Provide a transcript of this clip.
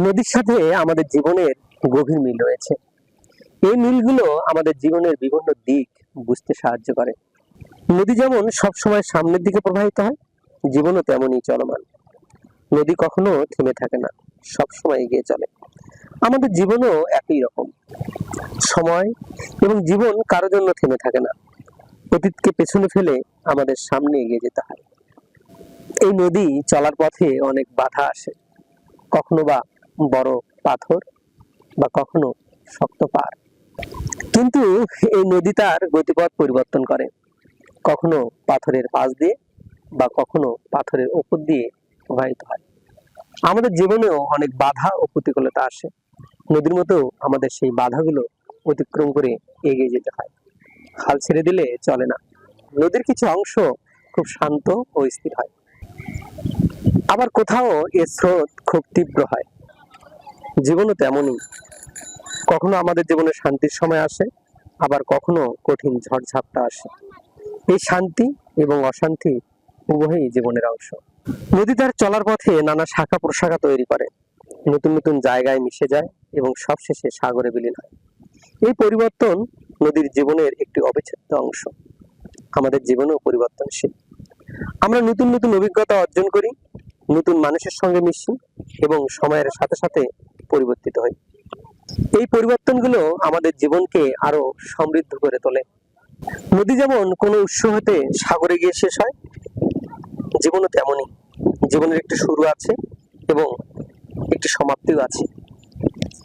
নদীর সাথে আমাদের জীবনের গভীর মিল রয়েছে। এই মিলগুলো আমাদের জীবনের বিভিন্ন দিক বুঝতে সাহায্য করে। নদী যেমন সবসময় সামনের দিকে প্রবাহিত হয়, জীবনও তেমনই চলমান। নদী কখনো থেমে থাকে না, সবসময় এগিয়ে চলে। আমাদের জীবনও একই রকম। সময় এবং জীবন কারোর জন্য থেমে থাকে না। অতীতকে পেছনে ফেলে আমাদের সামনে এগিয়ে যেতে হয়। এই নদী চলার পথে অনেক বাধা আসে। কখনো বা বড় পাথর বা কখনো শক্ত পাহাড়। কিন্তু এই নদী তার গতিপথ পরিবর্তন করে। কখনো পাথরের পাশ দিয়ে বা কখনো পাথরের উপর দিয়ে প্রবাহিত হয়। আমাদের জীবনেও অনেক বাধা ও প্রতিকূলতা আসে। নদীর মতো আমাদের সেই বাধাগুলো অতিক্রম করে এগিয়ে যেতে হয়। হাল ছেড়ে দিলে চলে না। নদীর কিছু অংশ খুব শান্ত ও স্থির হয়। আবার কোথাও এর স্রোত খুব তীব্র হয়। জীবনও তেমনই। কখনো আমাদের জীবনে শান্তির সময় আসে, আবার কখনো কঠিন ঝড়ঝাপটা আসে। এই শান্তি এবং অশান্তি উভয়ই জীবনের অংশ। নদী তার চলার পথে নানা শাখা প্রশাখা তৈরি করে। নতুন নতুন জায়গায় মিশে যায় এবং সবশেষে সাগরে বিলীন হয়। এই পরিবর্তন নদীর জীবনের একটি অবিচ্ছেদ্য অংশ। আমাদের জীবনেও পরিবর্তনশীল। আমরা নতুন নতুন অভিজ্ঞতা অর্জন করি, নতুন মানুষের সঙ্গে মিশি এবং সময়ের সাথে সাথে পরিবর্তিত হয়। এই পরিবর্তনগুলো আমাদের জীবনকে আরও সমৃদ্ধ করে তোলে। নদী যেমন কোনো উৎস হতে সাগরে গিয়ে শেষ হয়, জীবনও তেমনই। জীবনের একটি শুরু আছে এবং একটি সমাপ্তিও আছে।